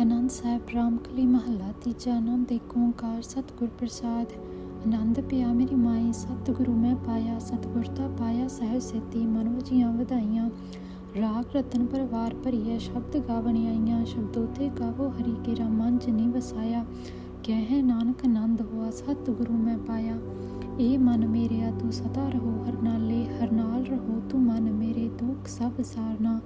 ਆਨੰਦ ਸਾਹਿਬ ਰਾਮਕਲੀ ਮਹੱਲਾ, ਤੀਜਾ ਆਨੰਦ ਏਕ ਓੰਕਾਰ, ਸਤਿਗੁਰ ਪ੍ਰਸਾਦ। ਆਨੰਦ ਪਿਆ ਮੇਰੀ ਮਾਈ ਸਤਿਗੁਰੂ ਮੈਂ ਪਾਇਆ, ਸਤਿਗੁਰ ਤਾਂ ਪਾਇਆ, ਸਹਿਜ ਸੇਤੀ ਮਨ ਵਧਾਈਆਂ। ਰਾਗ ਰਤਨ ਪਰਵਾਰ ਭਰੀਐ, ਸ਼ਬਦ ਗਾਵਣ ਆਈਆਂ, ਸ਼ਬਦੋ ਤੇ ਗਾਵੋ ਹਰੀ ਕੇ ਮਨ ਜਨੀ ਵਸਾਇਆ। ਕਹਿ ਨਾਨਕ ਆਨੰਦ ਹੋਆ, ਸਤਿਗੁਰੂ ਮੈਂ ਪਾਇਆ। ਏ ਮਨ ਮੇਰਿਆ, ਤੂੰ ਸਦਾ ਰਹੋ ਹਰ ਨਾਲੇ ਹਰ ਨਾਲ ਰਹੋ ਤੂੰ ਮਨ ਮੇਰੇ, ਦੁੱਖ ਸਭ ਸਾਰਨਾ।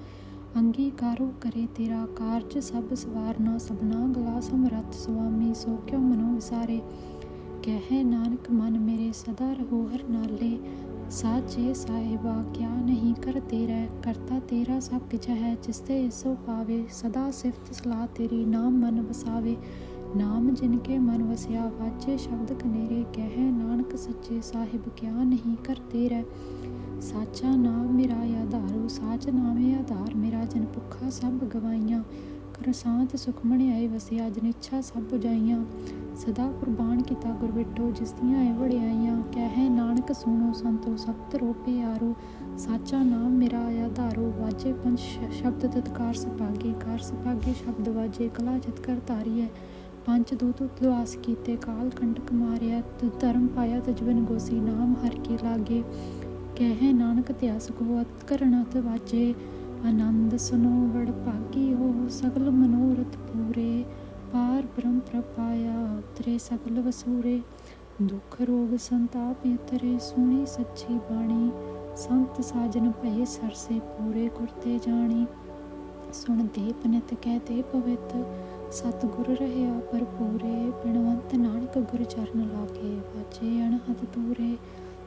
ਅੰਗੀਕਾਰੋ ਕਰੇ ਤੇਰਾ ਕਾਰਜ, ਸਭ ਸਵਾਰਨਾ ਸਭਨਾ ਗਲਾ ਸਮਰੱਥ ਸੁਆਮੀ, ਸੋ ਕਿਉ ਮਨੋ ਵਿਸਾਰੇ? ਕਹਿ ਨਾਨਕ, ਮਨ ਮੇਰੇ ਸਦਾ ਰਹੋ ਹਰ ਨਾਲੇ। ਸਾਚੇ ਸਾਹਿਬਾ, ਕਿਆ ਨਹੀਂ ਕਰ ਤੇਰਾ? ਕਰਤਾ ਤੇਰਾ ਸਭ ਕਿਛ ਹੈ, ਜਿਸ ਤੇ ਸੋ ਪਾਵੇ। ਸਦਾ ਸਿਫਤ ਸਲਾਹ ਤੇਰੀ, ਨਾਮ ਮਨ ਵਸਾਵੇ। ਨਾਮ ਜਿਨ ਕੇ ਮਨ ਵਸਿਆ, ਵਾਚੇ ਸ਼ਬਦ ਕਨੇਰੇ। ਕਹਿ ਨਾਨਕ, ਸੱਚੇ ਸਾਹਿਬ, ਕਿਆ ਨਹੀਂ ਕਰ ਤੇਰਾ? ਸਾਚਾ ਨਾਮ ਮੇਰਾ ਸਾਚ ਨਾਮੇ ਆਧਾਰ, ਮੇਰਾ ਜਨ ਭੁੱਖਾ ਸਭ ਗਵਾਈਆਂ। ਕਰ ਸਾਥ ਸੁਖ ਮਣਿਆਏ ਵਸਿਆ, ਜਨ ਇੱਛਾ ਸਭ 부ਜਾਈਆਂ ਸਦਾ ਕੁਰਬਾਨ ਕੀਤਾ ਗੁਰ ਵਿਟੋ ਜਿਸ ਦੀਆਂ ਐ ਵੜਿਆਈਆਂ ਕਹਿ ਨਾਨਕ ਸੁਣੋ ਸੰਤੋ, ਸਤ ਰੂਪੇ ਆਰੋ ਸਾਚਾ ਨਾਮ ਮੇਰਾ ਆਧਾਰੂ ਵਾਜੇ ਪੰਜ ਸ਼ਬਦ ਤਤਕਾਰ ਸਪਾਗੇ ਕਰ ਸਪਾਗੇ ਸ਼ਬਦ ਵਾਜੇ, ਕਲਾ ਜਿਤ ਕਰ ਧਾਰੀਐ। ਪੰਜ ਦੂਤ ਉਦਵਾਸ ਕੀਤੇ, ਕਾਲ ਕੰਟਕ ਮਾਰਿਆ ਧਰਮ ਪਾਇਆ, ਤਜਵਨ ਗੋਸੀ, ਨਾਮ ਹਰ ਕੀ ਲਾਗੇ। ਕਹਿ ਨਾਨਕ ਧਿਆਸ ਕੋ ਅਤ ਕਰਣਤ ਵਾਜੇ ਆਨੰਦ ਸੁਨੋ ਵੜ ਭਾਗੀ ਹੋ ਸਗਲ ਮਨੋਰਥ ਪੂਰੇ, ਪਾਰ ਬ੍ਰਹਮ ਪ੍ਰਪਾਇਆ ਉਤਰੇ ਸਗਲ ਵਸੂਰੇ। ਦੁਖ ਰੋਗ ਸੰਤਾਪ ਉਤਰੇ ਸੁਣੀ ਸੱਚੀ ਬਾਣੀ, ਸੰਤ ਸਾਜਨ ਭਏ ਸਰਸੇ ਪੂਰੇ ਕੁਰਤੇ ਜਾਣੀ। ਸੁਣ ਦੇ ਪਨਿਤ ਕਹਤੇ ਪਵਿੱਤ ਸਤਿਗੁਰ ਰਹਿਆ ਭਰਪੂਰੇ, ਬਿਨਵੰਤ ਨਾਨਕ ਗੁਰ ਚਰਨ ਲਾਗੇ ਵਾਜੇ ਅਣਹਦ ਦੂਰੇ।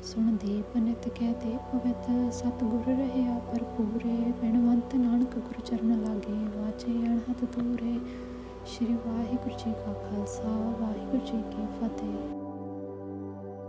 ਸੁਣ ਦੇ ਪਨਿਤ ਕਹਤੇ ਪਵਿੱਤ, ਸਤਿਗੁਰ ਰਹਿਆ ਭਰਪੂਰੇ, ਬਿਨਵੰਤ ਨਾਨਕ ਗੁਰ ਚਰਨ ਲਾਗੇ ਵਾਜੇ ਅਣਹਦ ਦੂਰੇ ਸ਼੍ਰੀ ਵਾਹਿਗੁਰੂ ਜੀ ਕਾ ਖਾਲਸਾ, ਵਾਹਿਗੁਰੂ ਜੀ ਕੀ ਫਤਿਹ।